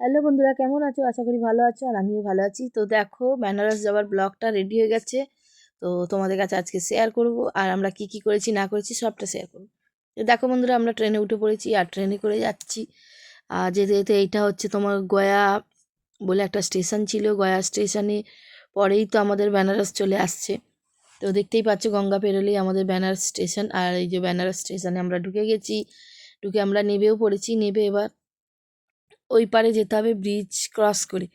Hello বন্ধুরা, কেমন আছো? আশা করি ভালো আছো আর আমিও ভালো আছি। তো দেখো, বেনারস যাওয়ার ব্লগটা রেডি হয়ে গেছে। তো তোমাদের কাছে আজকে শেয়ার করব আর আমরা কি কি করেছি, না করেছি সবটা শেয়ার করব। তো দেখো বন্ধুরা, আমরা ট্রেনে উঠে পড়েছি আর ট্রেনে করে যাচ্ছি। আর যেতে যেতে এইটা হচ্ছে তোমার গয়া বলে একটা স্টেশন ছিল। গয়া স্টেশনে পরেই তো আমাদের বেনারস চলে আসছে। তো দেখতেই পাচ্ছ, গঙ্গা পেরোলেই আমাদের বেনারস স্টেশন আর এই যে বেনারস স্টেশনে আমরা ঢুকে গেছি। ঢুকে আমরা নেবেও পড়েছি, নেবে এবার। ওই পারে যেতে হবে ব্রিজ ক্রস করে।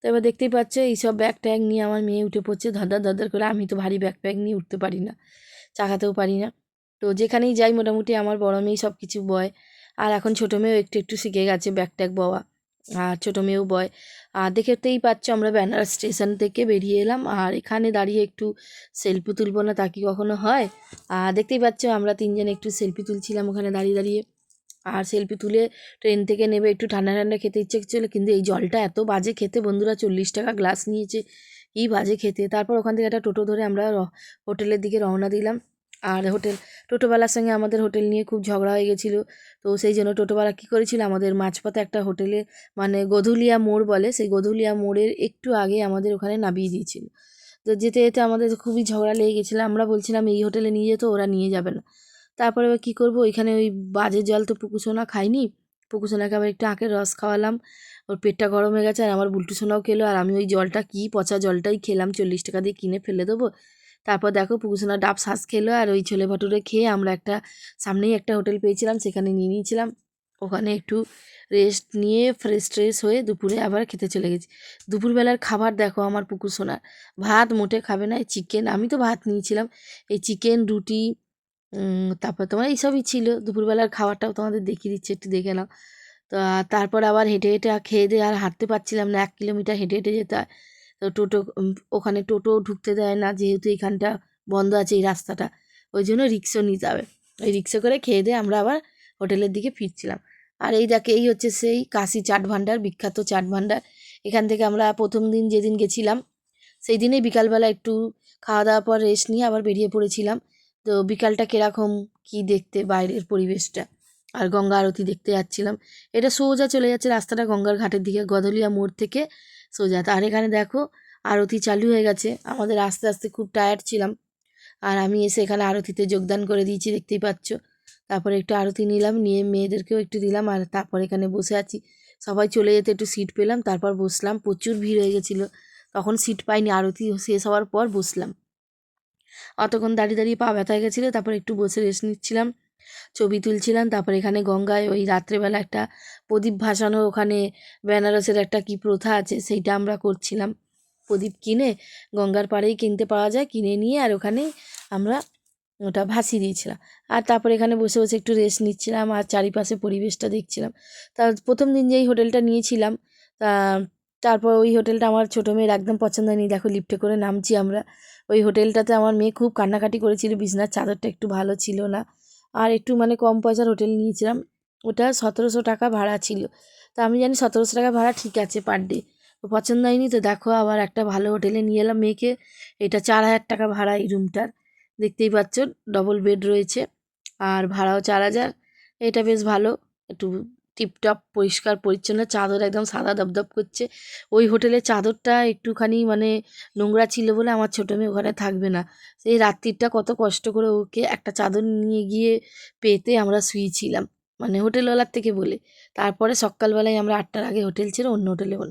তো এবার দেখতেই পাচ্ছ, এইসব ব্যাগ ট্যাগ নিয়ে আমার মেয়ে উঠে পড়ছে ধদার ধদার করে। আমি তো ভারী ব্যাগ প্যাগ নিয়ে উঠতে পারি না চাকাতেও পারি না। তো যেখানেই যাই মোটামুটি আমার বড় মেয়েই সব কিছু বয়। আর এখন ছোটো মেয়েও একটু একটু শিখে গেছে ব্যাগ ট্যাগ বওয়া। আর ছোটো মেয়েও বয়। আর দেখতেই পাচ্ছ, আমরা বেনারস স্টেশন থেকে বেরিয়ে এলাম। আর এখানে দাঁড়িয়ে একটু সেলফি তুলবো না তা কি কখনো হয়? আর দেখতেই পাচ্ছ, আমরা তিনজন একটু সেলফি তুলছিলাম ওখানে দাঁড়িয়ে দাঁড়িয়ে। আর সেলফি তুলে ট্রেন থেকে নেবে, একটু ঠান্ডা ঠান্ডা খেতে ইচ্ছে ছিল কিন্তু এই জলটা এত বাজে খেতে, বন্ধুরা চল্লিশ টাকা গ্লাস নিয়েছে, কী বাজে খেতে। তারপর ওখান থেকে একটা টোটো ধরে আমরা হোটেলের দিকে রওনা দিলাম। আর হোটেল টোটোওয়ালার সঙ্গে আমাদের হোটেল নিয়ে খুব ঝগড়া হয়ে গেছিল। তো সেই জন্য টোটোওয়ালা কী করেছিল, আমাদের মাঝপথে একটা হোটেলে মানে গধুলিয়া মোড় বলে, সেই গধুলিয়া মোড়ের একটু আগে আমাদের ওখানে নামিয়ে দিয়েছিল। তো যেতে যেতে আমাদের খুবই ঝগড়া লেগে গেছিল, আমরা বলছিলাম, এই হোটেলে নিয়ে যেত, ওরা নিয়ে যাবে না। তারপরে এবার কী করব? ওইখানে ওই বাজে জল তো পুকুসোনা খাইনি। পুকুসোনাকে আবার একটু আঁকের রস খাওয়ালাম। ওর পেটটা গরম হয়ে গেছে আর আমার বুলটু সোনাও খেলো। আর আমি ওই জলটা, কী পচা জলটাই খেলাম। চল্লিশ টাকা দিয়ে কিনে ফেলে দেবো। তারপর দেখো পুকুসোনা ডাব শ্বাস খেলো আর ওই ছোলে ভাটুরে খেয়ে আমরা একটা, সামনেই একটা হোটেল পেয়েছিলাম। সেখানে নিয়ে নিয়েছিলাম। ওখানে একটু রেস্ট নিয়ে ফ্রেশ ট্রেশ হয়ে দুপুরে আবার খেতে চলে গেছি। দুপুরবেলার খাবার দেখো আমার পুকুর সোনার ভাত মোটে খাবে না চিকেন আমি তো ভাত নিয়েছিলাম। এই চিকেন রুটি তারপর তোমার এইসবই ছিল। দুপুরবেলার খাবারটাও তোমাদের দেখিয়ে দিচ্ছে, একটু দেখে নাও। তো তারপর আবার হেঁটে হেঁটে খেয়ে দিয়ে আর হাঁটতে পারছিলাম না, এক কিলোমিটার হেঁটে হেঁটে যেতে হয়। তো টোটো ওখানে টোটো ঢুকতে দেয় না, যেহেতু এখানটা বন্ধ আছে এই রাস্তাটা। ওই জন্য রিক্সা নিতে হবে ওই রিক্সা করে খেয়ে দিয়ে আমরা আবার হোটেলের দিকে ফিরছিলাম। আর এই দেখে, এই হচ্ছে সেই কাশি চাট ভাণ্ডার, বিখ্যাত চাট ভাণ্ডার। এখান থেকে আমরা প্রথম দিন যেদিন গেছিলাম, সেই দিনেই বিকালবেলা একটু খাওয়া দাওয়ার পর রেস্ট নিয়ে আবার বেরিয়ে পড়েছিলাম। তো বিকালটা কীরকম? কী দেখতে বাইরের পরিবেশটা? আর গঙ্গা আরতি দেখতে যাচ্ছিলাম। এটা সোজা চলে যাচ্ছে রাস্তাটা গঙ্গার ঘাটের দিকে, গদলিয়া মোড় থেকে সোজা। আর এখানে দেখো, আরতি চালু হয়ে গেছে। আমাদের আস্তে আস্তে খুব টায়ার্ড ছিলাম। আর আমি এসে এখানে আরতিতে যোগদান করে দিয়েছি, দেখতেই পাচ্ছ। তারপরে একটু আরতি নিলাম, নিয়ে মেয়েদেরকেও একটু দিলাম আর তারপর এখানে বসে আছি। সবাই চলে যেতে একটু সিট পেলাম, তারপর বসলাম। প্রচুর ভিড় হয়ে গেছিল। তখন সিট পাইনি, আরতি শেষ হওয়ার পর বসলাম। অতক্ষণ দাঁড়িয়ে দাঁড়িয়ে পা ব্যথা গেছিল, তারপর একটু বসে রেস্ট নিচ্ছিলাম। ছবি তুলছিলাম, তারপর এখানে গঙ্গায় ওই রাত্রেবেলা একটা প্রদীপ ভাসানো, ওখানে বেনারসের একটা কি প্রথা আছে সেইটা আমরা করছিলাম। প্রদীপ কিনে গঙ্গার পাড়েই কিনতে পাওয়া যায়, কিনে নিয়ে আর ওখানে আমরা ওটা ভাসিয়ে দিয়েছিলাম। আর তারপর এখানে বসে বসে একটু রেস্ট নিচ্ছিলাম আর চারিপাশে পরিবেশটা দেখছিলাম। তা প্রথম দিন যেই হোটেলটা নিয়েছিলাম, তা তারপর ওই হোটেলটা আমার ছোটো মেয়ের একদম পছন্দ হয়নি। দেখো লিফটে করে নামছি আমরা। ওই হোটেলটাতে আমার মেয়ে খুব কান্নাকাটি করেছিল। বিছনার চাদরটা একটু ভালো ছিল না। আর একটু মানে কম পয়সার হোটেল নিয়েছিলাম। ওটা সতেরোশো টাকা ভাড়া ছিল। তো আমি জানি সতেরোশো টাকা ভাড়া ঠিক আছে পার ডে পছন্দ হয়নি তো দেখো, আবার একটা ভালো হোটেলে নিয়ে এলাম মেয়েকে। এটা চার হাজার টাকা ভাড়া এই রুমটার দেখতেই পাচ্ছ ডবল বেড রয়েছে। আর ভাড়াও চার হাজার। এটা বেশ ভালো। একটু টিপটপ, পরিষ্কার, পরিচ্ছন্ন, চাদর একদম সাদা দপদপ করছে। ওই হোটেলের চাদরটা একটুখানি মানে নোংরা ছিল বলে আমার ছোটো মেয়ে ওখানে থাকবে না। সেই রাত্রিটা কত কষ্ট করে ওকে একটা চাদর নিয়ে গিয়ে পেতে আমরা শুয়েছিলাম মানে হোটেলওয়ালার থেকে বলে। তারপরে সকালবেলায় আমরা আটটার আগে হোটেল ছেড়ে অন্য হোটেলে বল,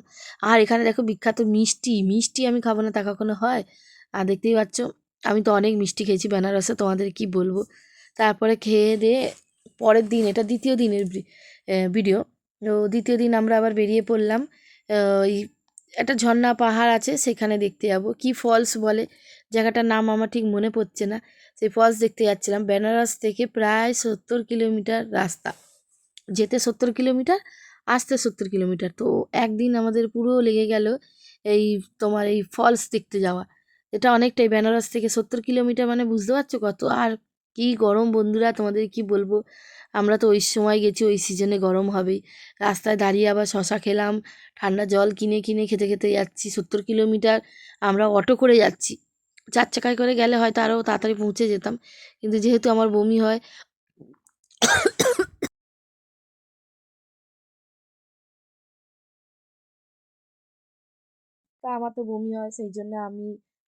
আর এখানে দেখো বিখ্যাত মিষ্টি মিষ্টি আমি খাব না তা কখনো হয়? আর দেখতেই পাচ্ছ, আমি তো অনেক মিষ্টি খেয়েছি বেনারসে, তোমাদের কি বলব? তারপরে খেয়ে দিয়ে পরের দিন, এটা দ্বিতীয় দিনের ভিডিও তো দ্বিতীয় দিন আমরা আবার বেরিয়ে পড়লাম। ওই একটা ঝর্ণা পাহাড় আছে, সেখানে দেখতে যাব। কি ফলস বলে? জায়গাটার নাম আমার ঠিক মনে পড়ছে না। সেই ফলস দেখতে যাচ্ছিলাম। বেনারস থেকে প্রায় সত্তর কিলোমিটার রাস্তা। যেতে সত্তর কিলোমিটার, আসতে সত্তর কিলোমিটার। তো একদিন আমাদের পুরো লেগে গেল এই তোমার এই ফলস দেখতে যাওয়া। এটা অনেকটাই বেনারস থেকে সত্তর কিলোমিটার মানে বুঝতে পারছ কত? আর কি গরম বন্ধুরা, তোমাদের কি বলব? আমরা তো ওই সময় গেছি, ওই সিজনে গরম হবেই। রাস্তায় দাঁড়িয়ে আবার শশা খেলাম, ঠান্ডা জল কিনে কিনে খেতে খেতে যাচ্ছি। সত্তর কিলোমিটার আমরা অটো করে যাচ্ছি। চার চাকায় করে গেলে হয়তো আরও তাড়াতাড়ি পৌঁছে যেতাম। কিন্তু যেহেতু আমার বমি হয়, তা আমার তো বমি হয়, সেই জন্য আমি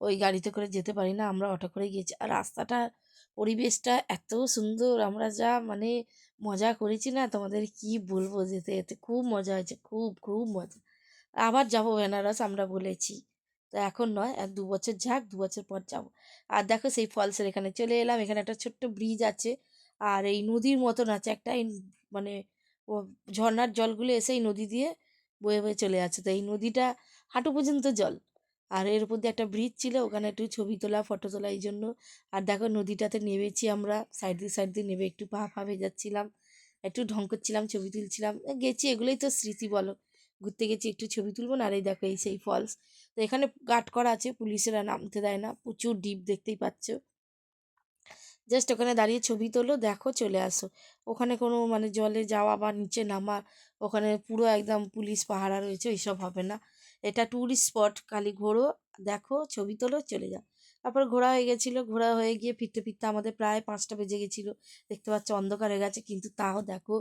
ওই গাড়িতে করে যেতে পারি না। আমরা অটো করে গিয়েছি আর রাস্তাটা পরিবেশটা এত সুন্দর। আমরা যা মানে মজা করেছি না, তোমাদের কি বলব? যেতে যেতে খুব মজা হয়েছে, খুব খুব মজা। আবার যাব বেনারস, আমরা বলেছি। তো এখন নয়, আর দু বছর যাক, দু বছর পর যাব। আর দেখো সেই ফলসের এখানে চলে এলাম, এখানে একটা ছোট্ট ব্রিজ আছে। আর এই নদীর মতন আছে, একটা মানে ঝর্নার জলগুলো এসে এই নদী দিয়ে বয়ে বয়ে চলে যাচ্ছে তো এই নদীটা হাঁটু পর্যন্ত জল। আর এর উপর দিয়ে একটা ব্রিজ ছিল, ওখানে একটু ছবি তোলা ফটো তোলা এই জন্য। আর দেখো নদীটাতে নেমেছি আমরা সাইড দিয়ে সাইড দিয়ে নেমে একটু পা পা ভেজাচ্ছিলাম, একটু ঢং করছিলাম, ছবি তুলছিলাম। গেছি, এগুলোই তো স্মৃতি বলো। ঘুরতে গেছি, একটু ছবি তুলবো না আর এই দেখো এই সেই ফলস তো এখানে গার্ড করা আছে পুলিশেরা নামতে দেয় না, প্রচুর ডিপ দেখতেই পাচ্ছ। জাস্ট ওখানে দাঁড়িয়ে ছবি তোলো, দেখো চলে আসো। ওখানে কোনো মানে জলে যাওয়া বা নিচে নামা, ওখানে পুরো একদম পুলিশ পাহারা রয়েছে, ওইসব হবে না। এটা ট্যুরিস্ট স্পট খালি ঘোরো, দেখো, ছবি তোলো, চলে যাও। তারপর ঘোরা হয়ে গেছিল, ঘোরা হয়ে গিয়ে ফিরতে ফিরতে আমাদের প্রায় পাঁচটা বেজে গেছিল। দেখতে পাচ্ছ অন্ধকার হয়ে গেছে, কিন্তু তাও দেখো,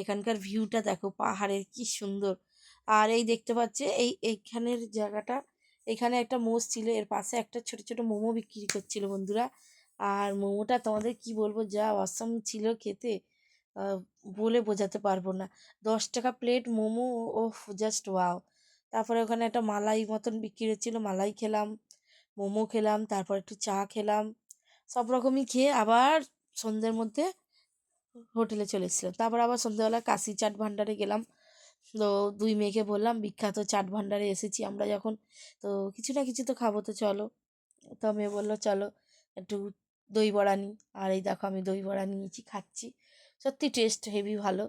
এখানকার ভিউটা দেখো, পাহাড়ের কি সুন্দর। আর এই দেখতে পাচ্ছে, এই এইখানের জায়গাটা, এখানে একটা মোষ ছিল, এর পাশে একটা ছোট ছোট মোমো বিক্রি করছিল বন্ধুরা। আর মোমোটা তোমাদের কি বলব, যা অসম ছিল খেতে বলে বোঝাতে পারব না। দশ টাকা প্লেট মোমো, ওফ জাস্ট ওয়াও তারপরে ওখানে একটা মালাই মতন বিক্রি হচ্ছিল, মালাই খেলাম, মোমো খেলাম, তারপর একটু চা খেলাম, সব রকমই খেয়ে আবার সন্ধ্যের মধ্যে হোটেলে চলে এসেছিলাম। তারপর আবার সন্ধ্যেবেলা কাশি চাট ভান্ডারে গেলাম। তো দুই মেয়েকে বললাম, বিখ্যাত চাট ভান্ডারে এসেছি আমরা যখন, তো কিছু না কিছু তো খাব তো চলো। তো মেয়ে বলল, চলো একটু দই বড়া নিই আর এই দেখো আমি দই বড়া নিয়েছি, খাচ্ছি। সত্যি টেস্ট হেভি ভালো,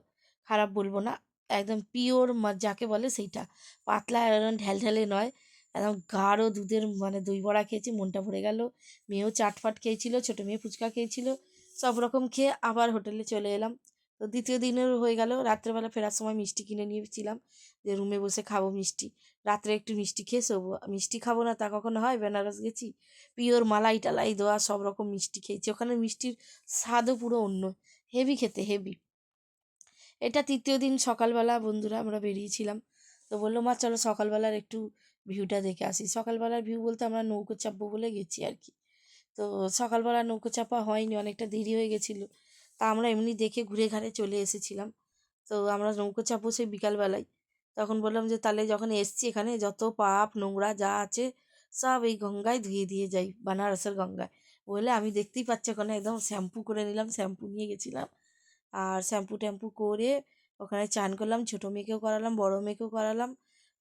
খারাপ বলব না। একদম পিওর যাকে বলে সেইটা। পাতলা একদম ঢ্যালঢ্যালে নয়। একদম গাঢ় দুধের মানে দই বড়া খেয়েছি, মনটা ভরে গেল। মেয়েও চাটফাট খেয়েছিল, ছোটো মেয়ে ফুচকা খেয়েছিল। সব রকম খেয়ে আবার হোটেলে চলে এলাম। তো দ্বিতীয় দিনের হয়ে গেল। রাত্রেবেলা ফেরার সময় মিষ্টি কিনে নিয়েছিলাম। যে রুমে বসে খাব মিষ্টি। রাত্রে একটু মিষ্টি খেয়ে শোবো। মিষ্টি খাব না তা কখনো হয়? বেনারস গেছি। পিওর মালাই টালাই দেওয়া সব রকম মিষ্টি খেয়েছি। ওখানে মিষ্টির স্বাদও পুরো অন্য। হেভি খেতে হেভি এটা তৃতীয় দিন সকালবেলা বন্ধুরা আমরা বেরিয়েছিলাম। তো বলল, মা, চলো সকালবেলার একটু ভিউটা দেখে আসি। সকালবেলার ভিউ বলতে আমরা নৌকো চাপবো বলে গেছি আর কি। তো সকালবেলা নৌকো চাপা হয়নি, অনেকটা দেরি হয়ে গেছিল। তা আমরা এমনি দেখে ঘুরে ঘাড়ে চলে এসেছিলাম। তো আমরা নৌকো চাপবো সেই বিকালবেলায়। তখন বললাম যে, তাহলে যখন এসছি এখানে, যত পাপ, নোংরা যা আছে, সব এই গঙ্গায় ধুয়ে দিয়ে যাই, বানারসের গঙ্গায়। বলে, আমি দেখতেই পাচ্ছি ওখানে একদম শ্যাম্পু করে নিলাম, শ্যাম্পু নিয়ে গেছিলাম। আর শ্যাম্পু ট্যাম্পু করে ওখানে চান করলাম, ছোটো মেয়েকেও করালাম, বড়ো মেয়েকেও করালাম।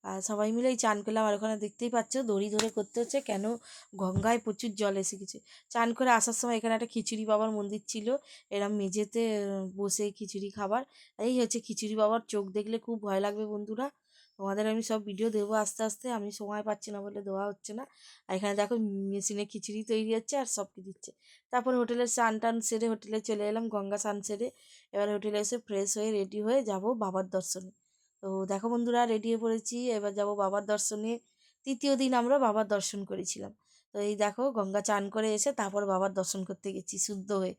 আর সবাই মিলেই চান করলাম, আর ওখানে দেখতেই পাচ্ছ দড়ি ধরে করতে হচ্ছে, কেন গঙ্গায় প্রচুর জল এসে গেছে চান করে আসার সময় এখানে একটা খিচুড়ি বাবার মন্দির ছিল, এরম মেঝেতে বসে খিচুড়ি খাবার। এই হচ্ছে খিচুড়ি বাবার চোখ দেখলে খুব ভয় লাগবে বন্ধুরা। তোমাদের আমি সব ভিডিও দেবো আস্তে আস্তে, আমি সময় পাচ্ছি না বলে দেওয়া হচ্ছে না। আর এখানে দেখো মেশিনে খিচুড়ি তৈরি হচ্ছে আর সব দিচ্ছে। তারপর হোটেলে স্নান টান সেরে হোটেলে চলে এলাম, গঙ্গা স্নান সেরে। এবার হোটেলে এসে ফ্রেশ হয়ে রেডি হয়ে যাব বাবার দর্শনে। তো দেখো বন্ধুরা রেডি হয়ে পড়েছি। এবার যাব বাবার দর্শনে। তৃতীয় দিন আমরা বাবার দর্শন করেছিলাম। তো এই দেখো গঙ্গা চান করে এসে তারপর বাবার দর্শন করতে গেছি শুদ্ধ হয়ে।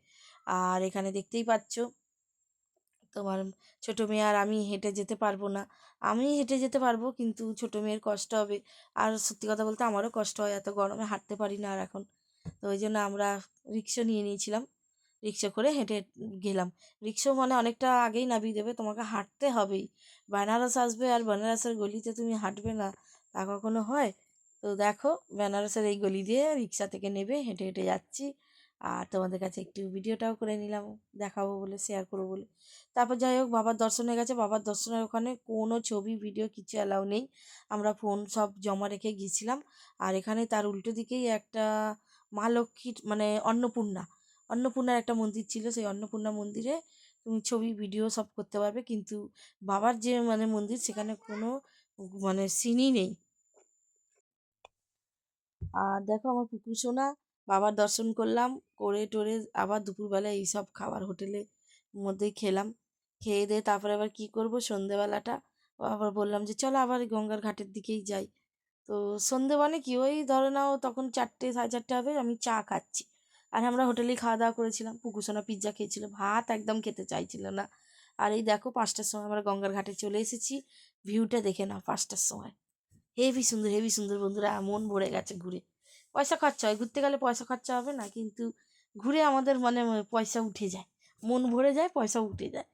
আর এখানে দেখতেই পাচ্ছ তোমার ছোটো মেয়ে আর আমি হেঁটে যেতে পারব না। আমি হেঁটে যেতে পারব কিন্তু ছোটো মেয়ের কষ্ট হবে। আর সত্যি কথা বলতে আমারও কষ্ট হয়, এত গরমে হাঁটতে পারি না আর এখন। তো ওই জন্য আমরা রিক্সা নিয়ে নিয়েছিলাম। রিক্সা করে হেঁটে গেলাম। রিক্সা মানে অনেকটা আগেই নামিয়ে দেবে, তোমাকে হাঁটতে হবেই। বেনারস আসবে আর বেনারসের গলিতে তুমি হাঁটবে না, তা কখনো হয়? তো দেখো, বেনারসের এই গলি দিয়ে রিক্সা থেকে নেবে, হেঁটে হেঁটে যাচ্ছি। আর তোমাদের কাছে একটু ভিডিওটাও করে নিলাম, দেখাবো বলে শেয়ার করব বলে। তারপর যাই হোক, বাবার দর্শনে গেছে। বাবার দর্শনের ওখানে কোনো ছবি ভিডিও কিছু অ্যালাউ নেই। আমরা ফোন সব জমা রেখে গিয়েছিলাম। আর এখানে তার উল্টো দিকেই একটা মা লক্ষ্মীর মানে অন্নপূর্ণা। অন্নপূর্ণার একটা মন্দির ছিল। সেই অন্নপূর্ণা মন্দিরে তুমি ছবি ভিডিও সব করতে পারবে। কিন্তু বাবার যে মানে মন্দির, সেখানে কোনো মানে সিনই নেই। আর দেখো আমার পুকুর সোনা। বাবার দর্শন করলাম, করে টোরে আবার দুপুরবেলা এইসব খাবার হোটেলে মধ্যেই খেলাম। খেয়ে দিয়ে তারপরে আবার কী করব সন্ধেবেলাটা? আবার বললাম যে, চলো আবার গঙ্গার ঘাটের দিকেই যাই। তো সন্ধে মানে কি ওই ধরে নাও তখন চারটে, সাড়ে চারটে হবে, আমি চা খাচ্ছি। আর আমরা হোটেলেই খাওয়া দাওয়া করেছিলাম পুকুসোনা পিৎজা খেয়েছিল, ভাত একদম খেতে চাইছিল না। আর এই দেখো পাঁচটার সময় আমরা গঙ্গার ঘাটে চলে এসেছি, ভিউটা দেখে নাও পাঁচটার সময়। হেভি সুন্দর হেভি সুন্দর বন্ধুরা, মন ভরে গেছে ঘুরে। পয়সা খরচা হয়, ঘুরতে গেলে পয়সা খরচা হবে না, কিন্তু ঘুরে আমাদের মানে পয়সা উঠে যায়, মন ভরে যায় পয়সা উঠে যায়।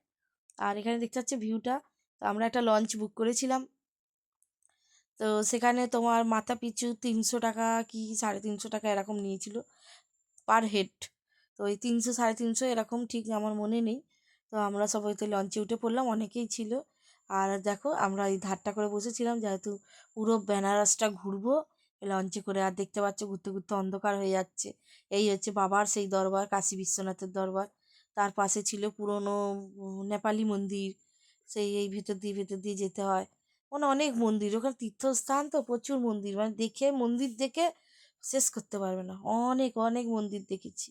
আর এখানে দেখতে পাচ্ছি ভিউটা, তো আমরা একটা লঞ্চ বুক করেছিলাম। তো সেখানে তোমার মাথা পিছু তিনশো টাকা কি সাড়ে তিনশো টাকা এরকম নিয়েছিল পার হেড তো ওই তিনশো সাড়ে তিনশো এরকম ঠিক আমার মনে নেই। তো আমরা সবাই তো লঞ্চে উঠে পড়লাম, অনেকেই ছিল। আর দেখো আমরা এই ধারটা করে বসেছিলাম, যেহেতু পুরো বেনারসটা ঘুরবো লঞ্চে করে আর দেখতে পাচ্ছ ঘুরতে ঘুরতে অন্ধকার হয়ে যাচ্ছে। এই হচ্ছে বাবার সেই দরবার, কাশী বিশ্বনাথের দরবার। তার পাশে ছিল পুরনো নেপালি মন্দির। সেই, এই ভেতর দিয়ে ভেতর দিয়ে যেতে হয়। মানে অনেক মন্দির। ওখানে তীর্থস্থান তো, প্রচুর মন্দির। মানে দেখে, মন্দির দেখে শেষ করতে পারবে না। অনেক অনেক মন্দির দেখেছি।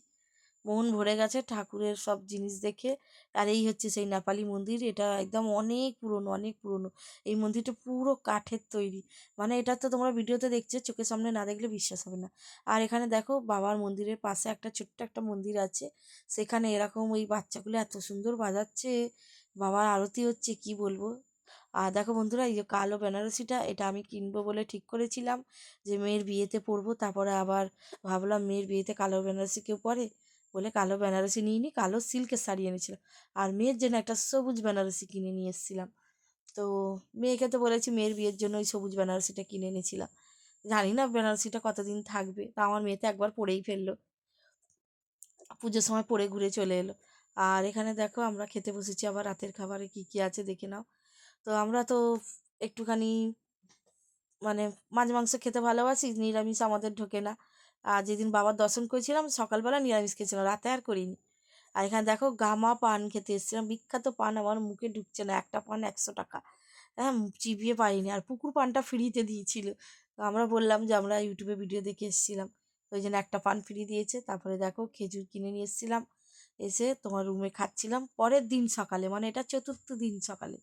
মন ভরে গেছে ঠাকুরের সব জিনিস দেখে। আর এই হচ্ছে সেই নেপালি মন্দির, এটা একদম অনেক পুরনো অনেক পুরনো। এই মন্দিরটা পুরো কাঠের তৈরি। মানে এটা তো তোমরা ভিডিওতে দেখছ, চোখের সামনে না দেখলে বিশ্বাস হবে না। আর এখানে দেখো বাবার মন্দিরের পাশে একটা ছোট্ট একটা মন্দির আছে। সেখানে এরকম ওই বাচ্চাগুলো এত সুন্দর বাজাচ্ছে। বাবার আরতি হচ্ছে, কি বলব? আর দেখো বন্ধুরা, এই যে কালো বেনারসিটা, এটা আমি কিনবো বলে ঠিক করেছিলাম যে মেয়ের বিয়েতে পরবো। তারপরে আবার ভাবলাম মেয়ের বিয়েতে কালো বেনারসি কেউ পরে। বলে কালো বেনারসি নিয়ে নিই কালো সিল্কের শাড়ি এনেছিলাম। আর মেয়ের জন্য একটা সবুজ বেনারসি কিনে নিয়ে এসেছিলাম। তো মেয়েকে তো বলেছি মেয়ের বিয়ের জন্য ওই সবুজ বেনারসিটা কিনে এনেছিলাম। জানি না বেনারসিটা কতদিন থাকবে। তা আমার মেয়ে তো একবার পরেই ফেলল। পুজোর সময় পরে ঘুরে চলে এলো। আর এখানে দেখো আমরা খেতে বসেছি আবার রাতের খাবারে কি কি আছে দেখে নাও। তো আমরা তো একটুখানি মানে মাছ মাংস খেতে ভালোবাসি, নিরামিষ আমাদের ঢোকে না। আর যেদিন বাবার দর্শন করেছিলাম, সকালবেলা নিরামিষ খেয়েছিলাম, রাতে আর করিনি। আর এখানে দেখো, গামা পান খেতে এসেছিলাম, বিখ্যাত পান আমার মুখে ঢুকছে না, একটা পান একশো টাকা। হ্যাঁ চিবিয়ে পাইনি, আর পুকুর পানটা ফ্রিতে দিয়েছিল। আমরা বললাম যে, আমরা ইউটিউবে ভিডিও দেখে এসেছিলাম। ওই জন্য একটা পান ফ্রি দিয়েছে, তারপরে দেখো খেজুর কিনে নিয়ে এসেছিলাম। এসে তোমার রুমে খাচ্ছিলাম, পরের দিন সকালে মানে এটা চতুর্থ দিন সকালে।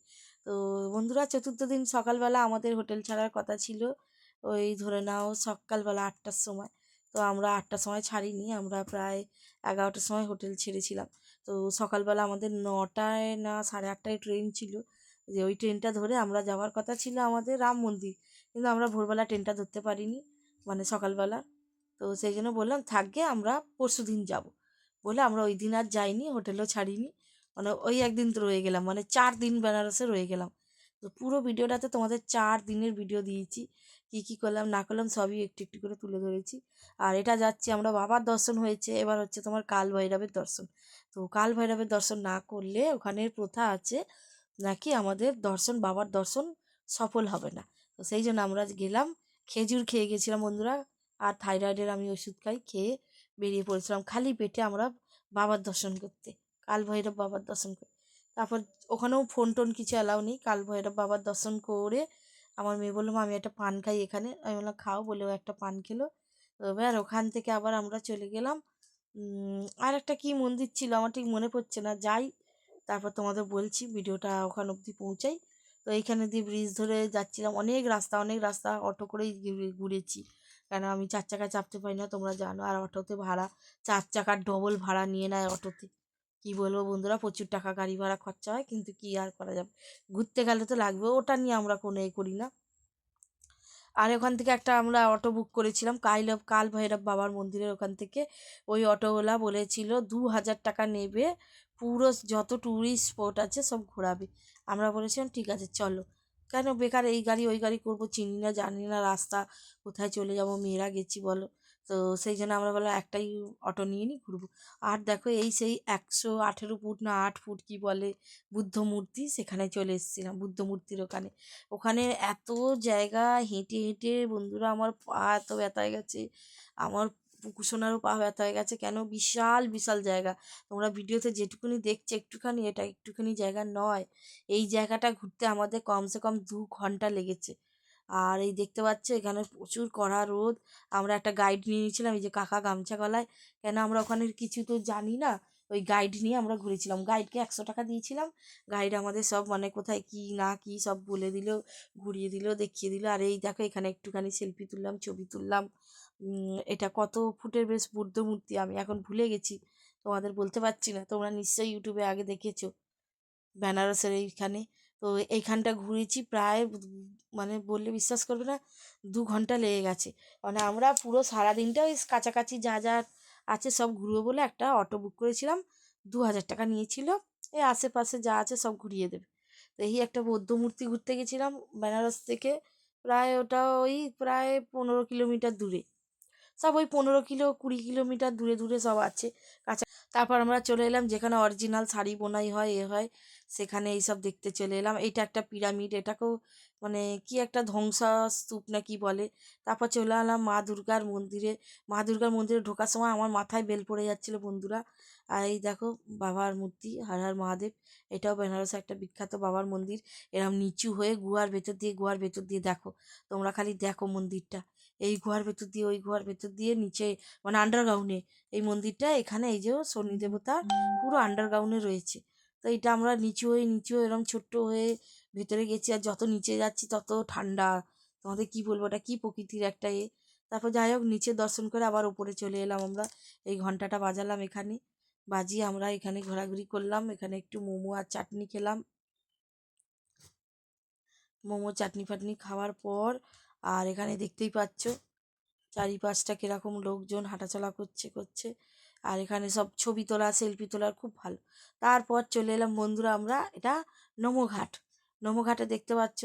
তো বন্ধুরা, চতুর্থ দিন সকালবেলা আমাদের হোটেল ছাড়ার কথা ছিল, ওই ধরে নাও সকালবেলা আটটার সময়। তো আমরা আটটার সময় ছাড়িনি, আমরা প্রায় এগারোটার সময় হোটেল ছেড়েছিলাম। তো সকালবেলা আমাদের নটায় না সাড়ে আটটায় ট্রেন ছিল, যে ওই ট্রেনটা ধরে আমরা যাওয়ার কথা ছিল আমাদের রাম মন্দির, কিন্তু আমরা ভোরবেলা ট্রেনটা ধরতে পারিনি মানে সকালবেলা। তো সেই জন্য বললাম থাকবে আমরা পরশু দিন যাব। বলে আমরা ওই দিন আর যাইনি, হোটেলও ছাড়িনি মানে ওই একদিন তো রয়ে গেলাম মানে চার দিন বেনারসে রয়ে গেলাম। তো পুরো ভিডিওটাতে তোমাদের চার দিনের ভিডিও দিয়েছি কী কী করলাম, না করলাম সবই একটু একটু করে তুলে ধরেছি। আর এটা যাচ্ছি আমরা বাবার দর্শন হয়েছে, এবার হচ্ছে তোমার কাল ভৈরবের দর্শন। তো কাল ভৈরবের দর্শন না করলে ওখানের প্রথা আছে নাকি আমাদের দর্শন, বাবার দর্শন সফল হবে না। তো সেই জন্য আমরা গেলাম, খেজুর খেয়ে গেছিলাম বন্ধুরা, আর থাইরয়েডের আমি ওষুধ খাই, খেয়ে বেরিয়ে পড়েছিলাম খালি পেটে আমরা বাবার দর্শন করতে কাল ভৈরব বাবার দর্শন করে তারপর ওখানেও ফোন টোন কিছু অ্যালাউ নেই কাল ভৈরব বাবার দর্শন করে আমার মেয়ে বলল আমি একটা পান খাই এখানে। আমি বললাম, খাও। বলেও একটা পান খেলো। এবার ওখান থেকে আবার আমরা চলে গেলাম। আর একটা কী মন্দির ছিল আমার ঠিক মনে পড়ছে না। যাই, তারপর তোমাদের বলছি, ভিডিওটা ওখান অবধি পৌঁছাই। তো এইখানে দিয়ে ব্রিজ ধরে যাচ্ছিলাম। অনেক রাস্তা অনেক রাস্তা অটো করেই ঘুরেছি। কেন আমি চার চাকায় চাপতে পারি না, তোমরা জানো। আর অটোতে ভাড়া, চার চাকার ডবল ভাড়া নিয়ে নেয় অটোতে কি বলব বন্ধুরা? প্রচুর টাকা গাড়ি ভাড়া খরচা হয়, কিন্তু কি আর করা যাবে? ঘুরতে গেলে তো লাগবে ওটা নিয়ে আমরা কোনো এ করি না। আর ওখান থেকে একটা আমরা অটো বুক করেছিলাম কাইল কাল ভৈরব বাবার মন্দিরের ওখান থেকে। ওই অটোওয়ালা বলেছিল, দু হাজার টাকা নেবে, পুরো যত ট্যুরিস্ট স্পট আছে সব ঘোরাবে। আমরা বলেছিলাম, ঠিক আছে, চলো। কেন? বেকার এই গাড়ি, ওই গাড়ি করব, চিনি না, জানি না রাস্তা, কোথায় চলে যাব, মেয়েরা গেছি বলো। তো সেই জন্য আমরা বললাম একটাই অটো নিয়ে নিই ঘুরবো। আর দেখো এই সেই একশো আঠেরো ফুট না আট ফুট কি বলে বুদ্ধ মূর্তি সেখানে চলে এসেছিলাম, বুদ্ধ মূর্তির ওখানে। ওখানে এত জায়গা হেঁটে হেঁটে বন্ধুরা আমার পা এত ব্যথা হয়ে গেছে, আমার কুসোনারও পা ব্যথা হয়ে গেছে, কেন বিশাল বিশাল জায়গা। তোমরা ভিডিওতে যেটুকুনি দেখছ একটুখানি, এটা একটুখানি জায়গা নয়। এই জায়গাটা ঘুরতে আমাদের কমসে কম দু ঘণ্টা লেগেছে। আর এই দেখতে পাচ্ছ, এখানে প্রচুর কড়া রোদ। আমরা একটা গাইড নিয়ে নিয়েছিলাম, এই যে কাকা গামছা গলায়। কেন আমরা ওখানে কিছু তো জানি না, ওই গাইড নিয়ে আমরা ঘুরেছিলাম। গাইডকে একশো টাকা দিয়েছিলাম। গাইড আমাদের সব মানে কোথায় কি না কি সব বলে দিল, ঘুরিয়ে দিল, দেখিয়ে দিল। আর এই দেখো, এখানে একটুখানি সেলফি তুললাম, ছবি তুললাম। এটা কত ফুটের বেশ বুদ্ধ মূর্তি আমি এখন ভুলে গেছি, তোমাদের বলতে পারছি না। তোমরা নিশ্চয়ই ইউটিউবে আগে দেখেছ, বেনারসের এইখানে। তো এইখানটা ঘুরেছি প্রায় মানে বললে বিশ্বাস করবে না, দু ঘণ্টা লেগে গেছে। মানে আমরা পুরো সারাদিনটা ওই কাছাকাছি যা যা আছে সব ঘুরবো বলে একটা অটো বুক করেছিলাম। দু হাজার টাকা নিয়েছিল। এই আশেপাশে যা আছে সব ঘুরিয়ে দেবে। তো এই একটা বৌদ্ধ মূর্তি ঘুরতে গেছিলাম বেনারস থেকে। প্রায় ওটা ওই প্রায় পনেরো কিলোমিটার দূরে। সব ওই পনেরো কিলো, কুড়ি কিলোমিটার দূরে দূরে সব আছে। কাছা তারপর আমরা চলে এলাম যেখানে অরিজিনাল শাড়ি বোনাই হয়, এ হয়। সেখানে এইসব দেখতে চলে এলাম। এইটা একটা পিরামিড, এটাকেও মানে কি একটা ধ্বংসস্তূপ না কি বলে? তারপর চলে এলাম মা দুর্গার মন্দিরে। মা দুর্গার মন্দিরে ঢোকার সময় আমার মাথায় বেল পড়ে যাচ্ছিল, বন্ধুরা। আর এই দেখো, বাবার মূর্তি, হর হর মহাদেব, এটাও বেনারসে একটা বিখ্যাত বাবার মন্দির। এরম নিচু হয়ে গুহার ভেতর দিয়ে, গুহার ভেতর দিয়ে দেখো, তোমরা খালি দেখো মন্দিরটা। এই গুহার ভেতর দিয়ে, ওই গুহার ভেতর দিয়ে নিচে মানে আন্ডারগ্রাউন্ডে এই মন্দিরটা এখানে এই যে শনি দেবতা পুরো আন্ডারগ্রাউন্ডে রয়েছে। তো এটা আমরা নিচু হয়ে, নিচু এরকম ছোট্ট হয়ে ভেতরে গেছি আর যত নিচে যাচ্ছি তত ঠান্ডা। তোমাদের কি বলব? ওটা কি প্রকৃতির একটা এ? তারপর যাই হোক, নিচে দর্শন করে আবার উপরে চলে এলাম আমরা। এই ঘন্টাটা বাজালাম এখানে। বাজিয়ে আমরা এখানে ঘোরাঘুরি করলাম। এখানে একটু মোমো আর চাটনি খেলাম। মোমো, চাটনি ফাটনি খাওয়ার পর আর এখানে দেখতেই পাচ্ছ, চারিপাশটা কীরকম লোকজন হাঁটাচলা করছে করছে। আর এখানে সব ছবি তোলা সেলফি তোলার খুব ভালো। তারপর চলে এলাম বন্ধুরা আমরা এটা নমোঘাট নমোঘাটে দেখতে পাচ্ছ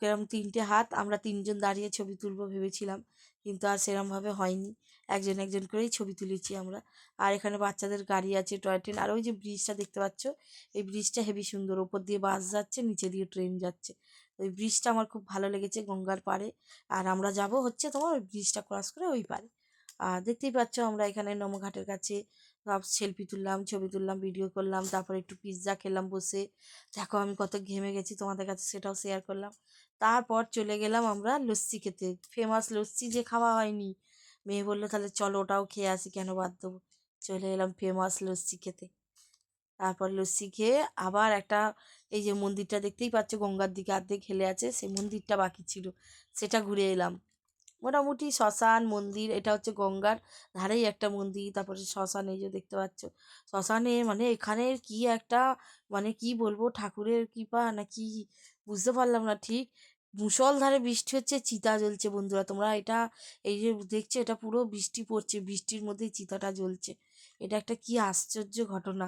কিরম তিনটে হাত, আমরা তিনজন দাঁড়িয়ে ছবি তুলবো ভেবেছিলাম, কিন্তু আর সেরমভাবে হয়নি। একজন একজন করেই ছবি তুলেছি আমরা। আর এখানে বাচ্চাদের গাড়ি আছে টয় ট্রেন আর ওই যে ব্রিজটা দেখতে পাচ্ছ, এই ব্রিজটা হেভি সুন্দর। ওপর দিয়ে বাস যাচ্ছে, নিচে দিয়ে ট্রেন যাচ্ছে। ওই ব্রিজটা আমার খুব ভালো লেগেছে গঙ্গার পাড়ে। আর আমরা যাব হচ্ছে তোমার ওই ব্রিজটা ক্রস করে ওই পারে আর দেখতেই পাচ্ছ আমরা এখানে নমঘাটের কাছে সব সেলফি তুললাম, ছবি তুললাম, ভিডিও করলাম, তারপর একটু পিৎজা খেলাম বসে। দেখো আমি কত ঘেমে গেছি, তোমাদের কাছে সেটাও শেয়ার করলাম। তারপর চলে গেলাম আমরা লস্যি খেতে। ফেমাস লস্যি যে খাওয়া হয়নি। মেয়ে বলল, তাহলে চলো ওটাও খেয়ে আসি, কেন বাদ দেবো? চলে এলাম ফেমাস লস্যি খেতে। তারপর লস্যি খেয়ে আবার একটা, এই যে মন্দিরটা দেখতেই পাচ্ছ গঙ্গার দিকে অর্ধেক হেলে আছে, সেই মন্দিরটা বাকি ছিল। সেটা ঘুরে এলাম। মোটামুটি শ্মশান মন্দির, এটা হচ্ছে গঙ্গার ধারেই একটা মন্দির। তারপরে শ্মশান এই যে দেখতে পাচ্ছ, শ্মশানে মানে এখানে কি একটা মানে কি বলব, ঠাকুরের কৃপা না কি বুঝতে পারলাম না ঠিক। মুষলধারে বৃষ্টি হচ্ছে, চিতা জ্বলছে বন্ধুরা। তোমরা এটা এই যে দেখছ, এটা পুরো বৃষ্টি পড়ছে, বৃষ্টির মধ্যেই চিতাটা জ্বলছে। এটা একটা কি আশ্চর্য ঘটনা।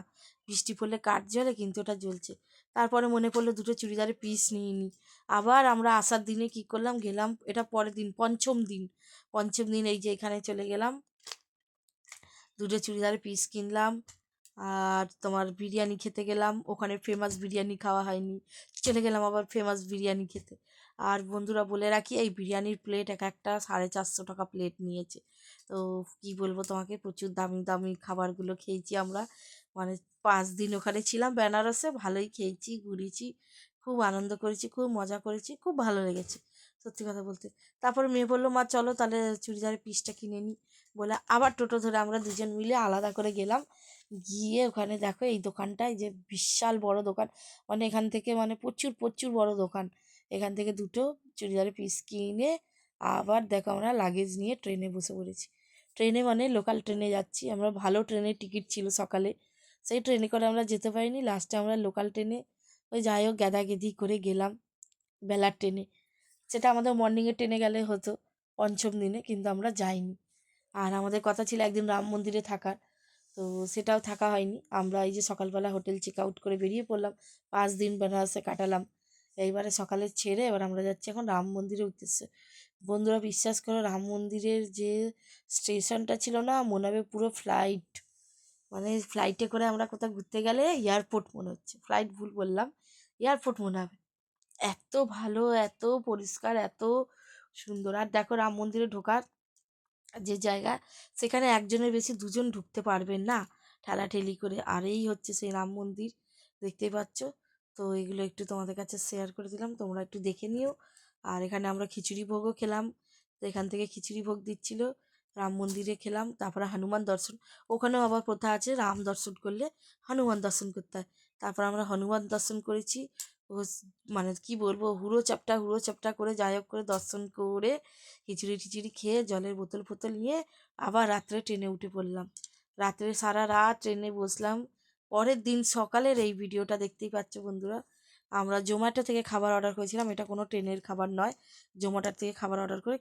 বৃষ্টি পড়লে কাঠ জ্বলে, কিন্তু ওটা জ্বলছে। তারপরে মনে পড়ল দুটো চুড়িদারের পিস নিয়ে নিই আবার আমরা আসার দিনে কি করলাম? গেলাম, এটা পরের দিন, পঞ্চম দিন। পঞ্চম দিন এই যে এখানে চলে গেলাম। দুটো চুড়িদারের পিস কিনলাম। আর তোমার বিরিয়ানি খেতে গেলাম। ওখানে ফেমাস বিরিয়ানি খাওয়া হয়নি। চলে গেলাম আবার ফেমাস বিরিয়ানি খেতে। আর বন্ধুরা বলে রাখি, এই বিরিয়ানির প্লেট এক একটা সাড়ে চারশো টাকা প্লেট নিয়েছে। তো কি বলব তোমাকে, প্রচুর দামি দামি খাবারগুলো খেয়েছি আমরা। মানে পাঁচ দিন ওখানে ছিলাম বেনারসে, ভালোই খেয়েছি, ঘুরেছি, খুব আনন্দ করেছি, খুব মজা করেছি, খুব ভালো লেগেছে সত্যি কথা বলতে। তারপরে মেয়ে বলল, মা, চলো তাহলে চুড়িদারের পিসটা কিনে নিই বলে, আবার টোটো ধরে আমরা দুজন মিলে আলাদা করে গেলাম। গিয়ে ওখানে দেখো এই দোকানটায় যে বিশাল বড় দোকান। মানে এখান থেকে মানে প্রচুর প্রচুর বড় দোকান। এখান থেকে দুটো চুড়িদারের পিস কিনে আবার দেখো আমরা লাগেজ নিয়ে ট্রেনে বসে পড়েছি। ট্রেনে মানে লোকাল ট্রেনে যাচ্ছি। আমরা ভালো ট্রেনের টিকিট ছিল সকালে। সেই ট্রেনে করে আমরা যেতে পারিনি। লাস্টে আমরা লোকাল ট্রেনে ওই যাই হোক গেদাগেদি করে গেলাম বেলার ট্রেনে সেটা আমাদের মর্নিংয়ে ট্রেনে গেলে হতো, পঞ্চম দিনে, কিন্তু আমরা যাইনি। আর আমাদের কথা ছিল একদিন রাম মন্দিরে থাকার। তো সেটাও থাকা হয়নি। আমরা এই যে সকালবেলা হোটেল চেক আউট করে বেরিয়ে পড়লাম। পাঁচ দিন বেনারসে কাটালাম। এইবারে সকালে ছেড়ে এবার আমরা যাচ্ছি এখন রাম মন্দিরের উদ্দেশ্যে। বন্ধুরা, বিশ্বাস করো, রাম মন্দিরের যে স্টেশনটা ছিল না, মনে হবে পুরো ফ্লাইট মানে ফ্লাইটে করে আমরা কোথাও ঘুরতে গেলে এয়ারপোর্ট মনে হচ্ছে। ফ্লাইট ভুল বললাম এয়ারপোর্ট মনে হবে। এত ভালো, এত পরিষ্কার, এত সুন্দর। আর দেখো, রাম মন্দিরে ঢোকার যে জায়গা, সেখানে একজনের বেশি দুজন ঢুকতে পারবেন না ঠেলাঠেলি করে। আর এই হচ্ছে সেই রাম মন্দির, দেখতেই পাচ্ছ। তো এগুলো একটু তোমাদের কাছে শেয়ার করে দিলাম, তোমরা একটু দেখে নিও। আর এখানে আমরা খিচুড়ি ভোগও খেলাম, তো এখান থেকে খিচুড়ি ভোগ দিচ্ছিল, রাম মন্দিরে খেলাম, তারপরে হনুমান দর্শন, ওখানেও আবার প্রথা আছে, রাম দর্শন করলে হনুমান দর্শন করতে হয়। তারপর আমরা হনুমান দর্শন করেছি, ও মানে কি বলব, হুড়ো চাপটা হুড়ো চাপটা করে যাই হোক করে দর্শন করে খিচুড়ি টিচুড়ি খেয়ে জলের বোতল ফোতল নিয়ে আবার রাত্রে ট্রেনে উঠে পড়লাম। রাত্রে সারা রাত ট্রেনে বসলাম পরের দিন সকালের এই ভিডিওটা দেখতেই পাচ্ছ বন্ধুরা। আমরা জোম্যাটো থেকে খাবার অর্ডার করেছিলাম। এটা কোনো ট্রেনের খাবার নয়। জোম্যাটোর থেকে খাবার অর্ডার করে